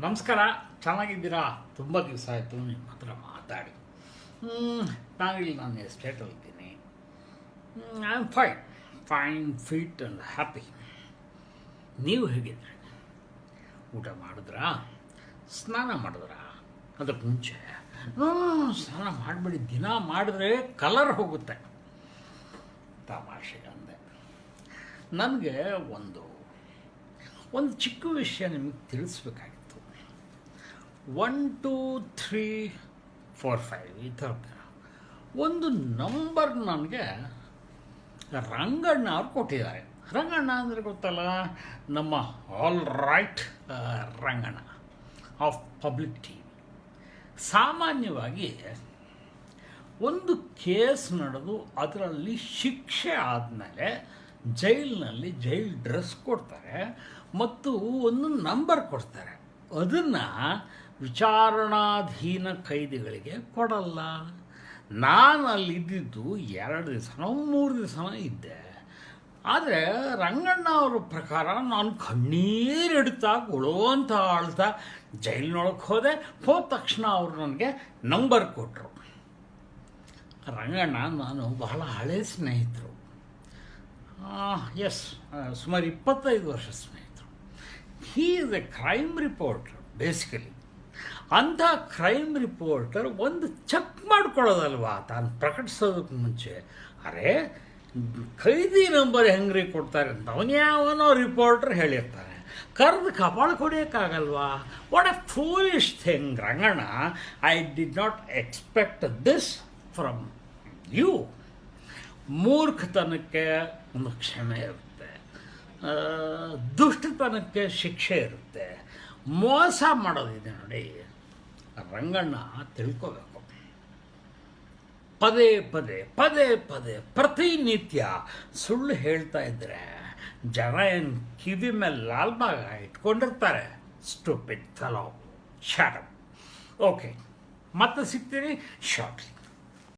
ನಮಸ್ಕಾರ, ಚೆನ್ನಾಗಿದ್ದೀರಾ? ತುಂಬ ದಿವಸ ಆಯಿತು, ನಿಮ್ಮ ಹತ್ರ ಮಾತಾಡಿ. ನಾನಿಲ್ಲಿ ನಾನು ಎಸ್ಟೇಟಲ್ಲಿದ್ದೀನಿ I am fine fine fit and happy ನೀವು ಹೇಗಿದ್ರಿ? ಊಟ ಮಾಡಿದ್ರಾ? ಸ್ನಾನ ಮಾಡಿದ್ರಾ? ಅದಕ್ಕೆ ಮುಂಚೆ ಸ್ನಾನ ಮಾಡಿಬಿಡಿ. ದಿನ ಮಾಡಿದ್ರೆ ಕಲರ್ ಹೋಗುತ್ತೆ. ತಮಾಷೆಗೆ ಅಂದೆ. ನನಗೆ ಒಂದು ಒಂದು ಚಿಕ್ಕ ವಿಷಯ ನಿಮಗೆ ತಿಳಿಸ್ಬೇಕಾಗಿತ್ತು. One two three four five ಈ ಥರ ಒಂದು ನಂಬರ್ ನನಗೆ ರಂಗಣ್ಣ ಅವ್ರು ಕೊಟ್ಟಿದ್ದಾರೆ. ರಂಗಣ್ಣ ಅಂದರೆ ಗೊತ್ತಲ್ಲ, ನಮ್ಮ all right Ranganna of public T V ಸಾಮಾನ್ಯವಾಗಿ ಒಂದು ಕೇಸ್ ನಡೆದು ಅದರಲ್ಲಿ ಶಿಕ್ಷೆ ಆದಮೇಲೆ ಜೈಲಿನಲ್ಲಿ ಜೈಲ್ ಡ್ರೆಸ್ ಕೊಡ್ತಾರೆ ಮತ್ತು ಒಂದು ನಂಬರ್ ಕೊಡ್ತಾರೆ. ಅದನ್ನು ವಿಚಾರಣಾಧೀನ ಕೈದಿಗಳಿಗೆ ಕೊಡಲ್ಲ. ನಾನು ಅಲ್ಲಿ ಇದ್ದಿದ್ದು ಎರಡು ದಿವಸನೋ ಮೂರು ದಿವಸನೋ ಇದ್ದೆ. ಆದರೆ ರಂಗಣ್ಣ ಅವರ ಪ್ರಕಾರ ನಾನು ಕಣ್ಣೀರಿಡ್ತಾ ಗುಳುವಂತ ಆಳ್ತಾ ಜೈಲಿನೊಳಗೆ ಹೋದೆ. ಹೋದ ತಕ್ಷಣ ಅವರು ನನಗೆ ನಂಬರ್ ಕೊಟ್ಟರು ರಂಗಣ್ಣ ನಾನು ಬಹಳ ಹಳೆ ಸ್ನೇಹಿತರು. ಎಸ್ ಸುಮಾರು ಇಪ್ಪತ್ತೈದು ವರ್ಷ ಸ್ನೇಹಿತರು. He is a crime reporter basically ಅಂಥ ಕ್ರೈಮ್ ರಿಪೋರ್ಟರ್ ಒಂದು ಚೆಕ್ ಮಾಡ್ಕೊಳ್ಳೋದಲ್ವಾ? ತಾನು ಪ್ರಕಟಿಸೋದಕ್ಕೆ ಮುಂಚೆ. ಅರೆ ಖೈದಿ ನಂಬರ್ ಹೆಂಗ್ರಿ ಕೊಡ್ತಾರೆ ಅಂತ ಅವನ್ಯಾವನೋ ರಿಪೋರ್ಟರ್ ಹೇಳಿರ್ತಾರೆ ಕರೆದು ಕಪಾಳ ಕೊಡೋಕ್ಕಾಗಲ್ವಾ what a foolish thing Ranganna. I did not expect this from you ಮೂರ್ಖತನಕ್ಕೆ ಒಂದು ಕ್ಷಮೆ ಇರುತ್ತೆ. ದುಷ್ಟತನಕ್ಕೆ ಶಿಕ್ಷೆ ಇರುತ್ತೆ. ಮೋಸ ಮಾಡೋದಿದೆ ನೋಡಿ. ರಂಗಣ್ಣ ತಿಳ್ಕೋಬೇಕು. ಪದೇ ಪದೇ ಪದೇ ಪದೇ ಪ್ರತಿನಿತ್ಯ ಸುಳ್ಳು ಹೇಳ್ತಾ ಇದ್ರೆ ಜನ ಏನು ಕಿವಿ ಮೇಲೆ ಲಾಲ್ಬಾಗ ಇಟ್ಕೊಂಡಿರ್ತಾರೆ. ಸ್ಟೂಪಿಡ್ ಫೆಲೋ ಶಾರ್ಟ್ ಓಕೆ ಮತ್ತೆ ಸಿಗ್ತೀನಿ ಶಾರ್ಟ್ಲಿ